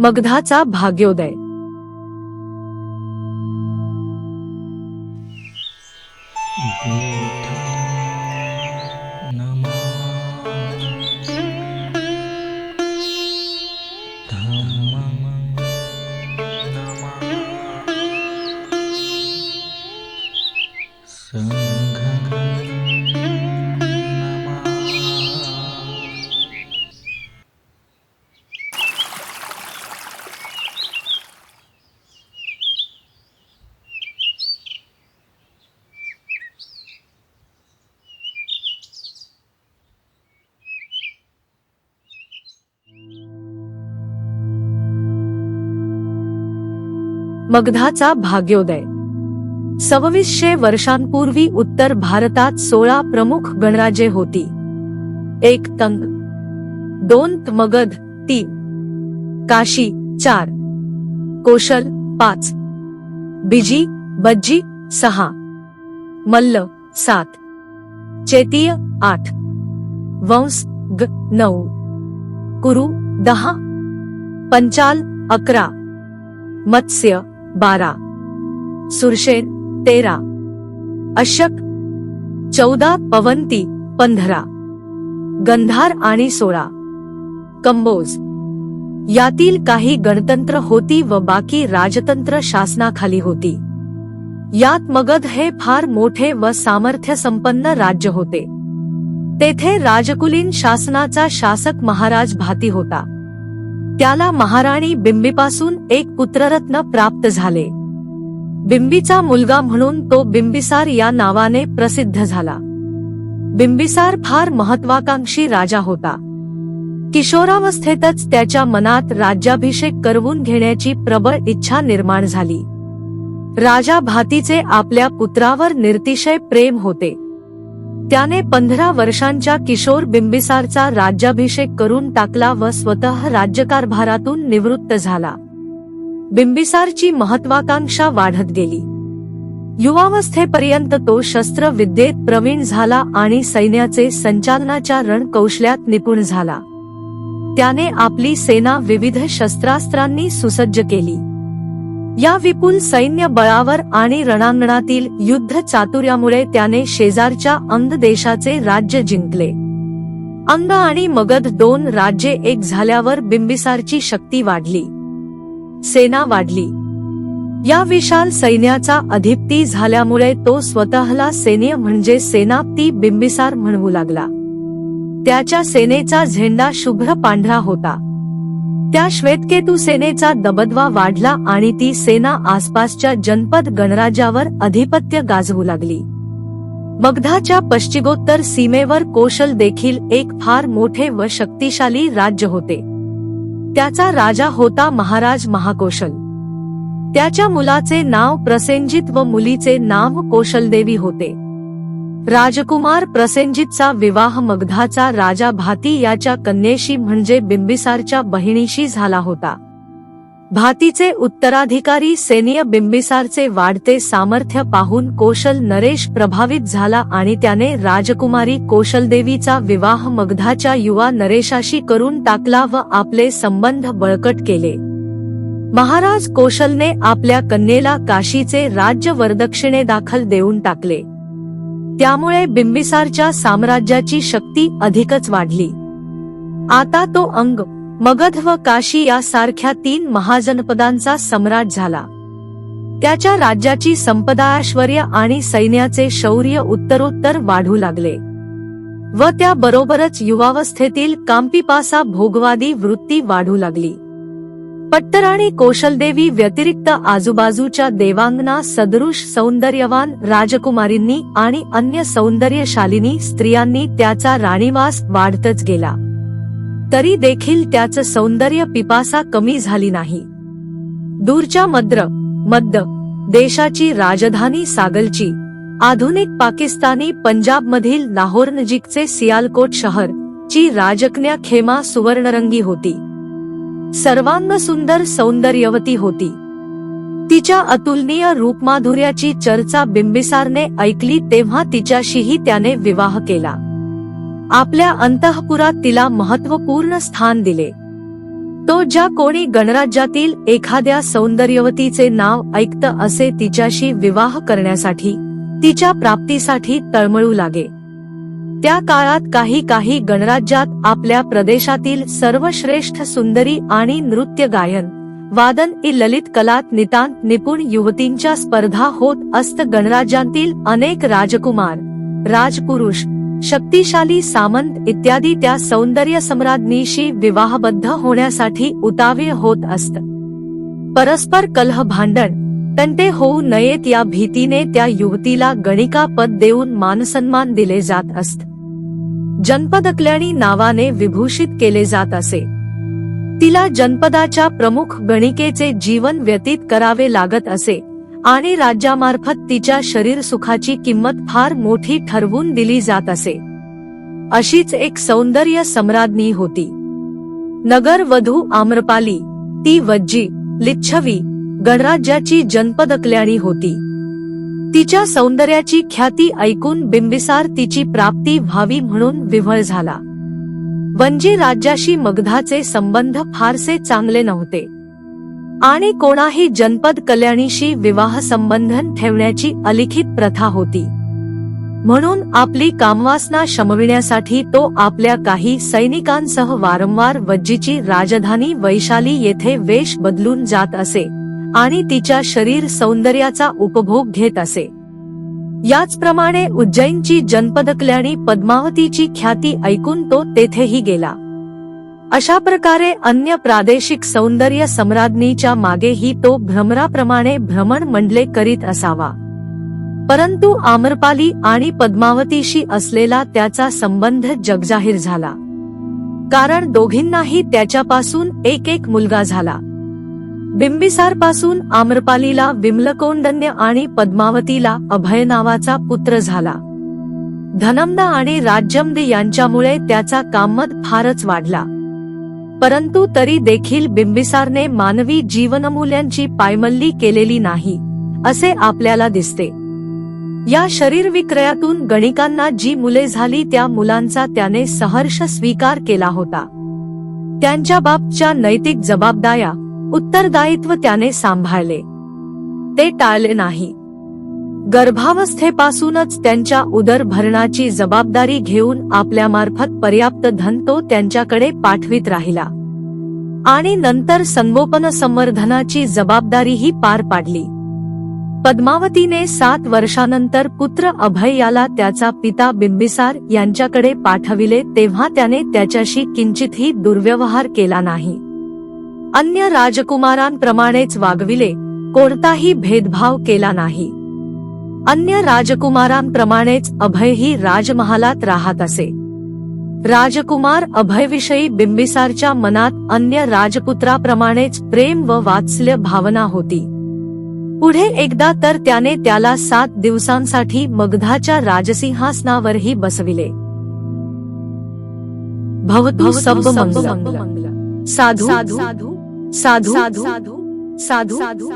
मगधाचा भाग्योदय. मगधाचा भाग्योदय. सव्वीसशे वर्षांपूर्वी उत्तर भारतात सोळा प्रमुख गणराजे होती. एक तंग दोन मगध तीन काशी चार कोशल पाच बिजी बज्जी सहा मल्ल सात चेतीय आठ वंश ग नऊ कुरु दहा पंचाल अकरा मत्स्य बारा. सुरशेन तेरा. अशक चौदा पवंती पंधरा. गंधार आणि सोळा. कंबोज. यातील काही गणतंत्र होती व बाकी राजतंत्र शासनाखाली होती. यात मगध हे फार मोठे व सामर्थ्य संपन्न राज्य होते. तेथे राजकुलीन शासनाचा शासक महाराज भाती होता. त्याला महाराणी बिंबीपासून एक पुत्ररत्न प्राप्त झाले. बिंबीचा मुलगा म्हणून तो बिंबिसार या नावाने प्रसिद्ध झाला. बिंबिसार फार महत्वाकांक्षी राजा होता. किशोरावस्थेतच त्याच्या मनात राज्याभिषेक करवून घेण्याची प्रबळ इच्छा निर्माण झाली. राजा भातीचे आपल्या पुत्रावर निर्तिशय प्रेम होते. त्याने पंधरा वर्षांच्या किशोर बिंबिसारचा राज्याभिषेक करून टाकला व स्वतः राज्यकारभारातून निवृत्त झाला. बिंबिसारची महत्वाकांक्षा वाढत गेली. युवावस्थेपर्यंत तो शस्त्रविद्येत प्रवीण झाला आणि सैन्याचे संचालनाच्या रणकौशल्यात निपुण झाला. त्याने आपली सेना विविध शस्त्रास्त्रांनी सुसज्ज केली. या विपुल सैन्य बळावर आणि रणांगणातील युद्ध चातुर्यामुळे त्याने शेजारच्या अंध देशाचे राज्य जिंकले. अंग आणि मगध दोन राज्ये एक झाल्यावर बिंबिसारची शक्ती वाढली. सेना वाढली. या विशाल सैन्याचा अधिपती झाल्यामुळे तो स्वतःला सैन्य म्हणजे सेनापती बिंबिसार म्हणवू लागला. त्याच्या सेनेचा झेंडा शुभ्र पांढरा होता. त्या श्वेतकेतू सेनेचा दबदबा वाढला आणि ती सेना आसपासच्या जनपद गणराज्यावर अधिपत्य गाजवू लागली. मगधाच्या पश्चिमोत्तर सीमेवर कोशल देखील एक फार मोठे व शक्तिशाली राज्य होते. त्याचा राजा होता महाराज महाकोशल. त्याच्या मुलाचे नाव प्रसेंजित व मुलीचे नाव कोशलदेवी होते. राजकुमार प्रसेंजितचा विवाह मगधाचा राजा भाती याच्या कन्येशी म्हणजे बिंबिसारच्या बहिणीशी झाला होता. भातीचे उत्तराधिकारी सेनीय बिंबिसारचे वाढते सामर्थ्य पाहून कोशल नरेश प्रभावित झाला आणि त्याने राजकुमारी कोशलदेवीचा विवाह मगधाच्या युवा नरेशाशी करून टाकला व आपले संबंध बळकट केले. महाराज कोशलने आपल्या कन्येला काशीचे राज्य वरदक्षिणे दाखल देऊन टाकले. त्यामुळे बिंबिसारच्या साम्राज्याची शक्ती अधिकच वाढली. आता तो अंग मगध व काशी यासारख्या तीन महाजनपदांचा सम्राट झाला. त्याच्या राज्याची संपदा ऐश्वर्य आणि सैन्याचे शौर्य उत्तरोत्तर वाढू लागले. व त्याबरोबरच युवावस्थेतील कांपिपासा भोगवादी वृत्ती वाढू लागली. पट्टराणी कोशलदेवी व्यतिरिक्त आजूबाजूच्या देवांगना सदृश सौंदर्यवान राजकुमारींनी आणि अन्य सौंदर्यशालिनी स्त्रियांनी त्याचा राणीवास वाढतच गेला. तरी देखील त्याचं सौंदर्य पिपासा कमी झाली नाही. दूरच्या मद्र मद्द देशाची राजधानी सागलची आधुनिक पाकिस्तानी पंजाबमधील लाहोर नजीकचे सियालकोट शहर ची राजकन्या खेमा सुवर्णरंगी होती. सर्वांग सुंदर सौंदर्यवती होती. तिच्या अतुलनीय रूपमाधुर्याची चर्चा बिंबिसारने ऐकली तेव्हा तिच्याशीही त्याने विवाह केला. आपल्या अंतःपुरात तिला महत्त्वपूर्ण स्थान दिले. तो ज्या कोणी गणराज्यातील एखाद्या सौंदर्यवतीचे नाव ऐकत असे तिच्याशी विवाह करण्यासाठी तिच्या प्राप्तीसाठी तळमळू लागे. त्या काळात काही काही गणराज्यात आपल्या प्रदेशातील सर्वश्रेष्ठ सुंदरी आणि नृत्य गायन वादन इ ललित कलात नितांत निपुण युवतींच्या स्पर्धा होत असत गणराज्यांतील अनेक राजकुमार राजपुरुष शक्तिशाली सामंत इत्यादी त्या सौंदर्य सम्राज्ञीशी विवाहबद्ध होण्यासाठी उतावीळ होत असत. परस्पर कलह भांडण तंटे होऊ नयेत या भीतीने त्या युवतीला गणिका पद देऊन मानसन्मान दिले जात असत. जनपदकल्याणी नावाने विभूषित केले जात असे. तिला जनपदाच्या प्रमुख गणिकेचे जीवन व्यतीत करावे लागत असे आणि राज्यामार्फत तिच्या शरीर सुखाची किंमत फार मोठी ठरवून दिली जात असे. अशीच एक सौंदर्य सम्राज्ञी होती. नगर वधू आम्रपाली ती वज्जी लिच्छवी गणराज्याची जनपदकल्याणी होती. तिच्या सौंदर्याची ख्याती ऐकून बिंबिसार तिची प्राप्ती व्हावी म्हणून विव्हळ झाला. वंजी राज्याशी मगधाचे संबंध फारसे चांगले नव्हते. आणि कोणाही जनपद कल्याणीशी विवाह संबंधन ठेवण्याची अलिखित प्रथा होती. म्हणून आपली कामवासना शमविण्यासाठी तो आपल्या काही सैनिकांसह वारंवार वज्जीची राजधानी वैशाली येथे वेश बदलून जात असे. आणि तिच्या शरीर सौंदर्याचा उपभोग घेत असे. याचप्रमाणे उज्जैनची जनपदकल्याणी पद्मावतीची ख्याती ऐकून तो तेथेही गेला. अशा प्रकारे अन्य प्रादेशिक सौंदर्य सम्राज्ञीच्या मागेही तो भ्रमराप्रमाणे भ्रमण मंडले करीत असावा. परंतु आम्रपाली आणि पद्मावतीशी असलेला त्याचा संबंध जगजाहीर झाला. कारण दोघींनाही त्याच्यापासून एक एक मुलगा झाला. बिंबिसारपासून आम्रपालीला विमलकोंडन्य आणि पद्मावतीला अभय नावाचा पुत्र झाला. धनमदा आणि राज्यमद यांच्यामुळे त्याचा कामत फारच वाढला. परंतु तरी देखील बिंबिसारने मानवी जीवनमूल्यांची पायमल्ली केलेली नाही असे आपल्याला दिसते. या शरीर विक्रयातून गणिकांना जी मुले झाली त्या मुलांचा त्याने सहर्ष स्वीकार केला होता. त्यांच्या बाबच्या नैतिक जबाबदाऱ्या उत्तरदायित्व त्याने सांभाळले. ते टाळले नाही. गर्भावस्थेपासूनच त्यांच्या उदरभरणाची जबाबदारी घेऊन आपल्यामार्फत पर्याप्त धन तो त्यांच्याकडे पाठवित राहिला. आणि नंतर संगोपन संवर्धनाची जबाबदारीही पार पाडली. पद्मावतीने सात वर्षानंतर पुत्र अभय याला त्याचा पिता बिंबिसार यांच्याकडे पाठविले तेव्हा त्याने त्याच्याशी किंचितही दुर्व्यवहार केला नाही. अन्य राजकुमारांप्रमाणेच वागविले कोणताही भेदभाव केला नाही. अन्य राजकुमारांप्रमाणेच अभयही राजमहालात राहत असे. राजकुमार अभयविषयी बिंबिसारच्या मनात अन्य राजपुत्राप्रमाणेच प्रेम व वात्सल्य भावना होती. पुढे एकदा तर त्याने त्याला सात दिवसांसाठी मगधाच्या राजसिंहासनावरही बसविले. भवतु मंगल साधू साधू साधू साधू साधू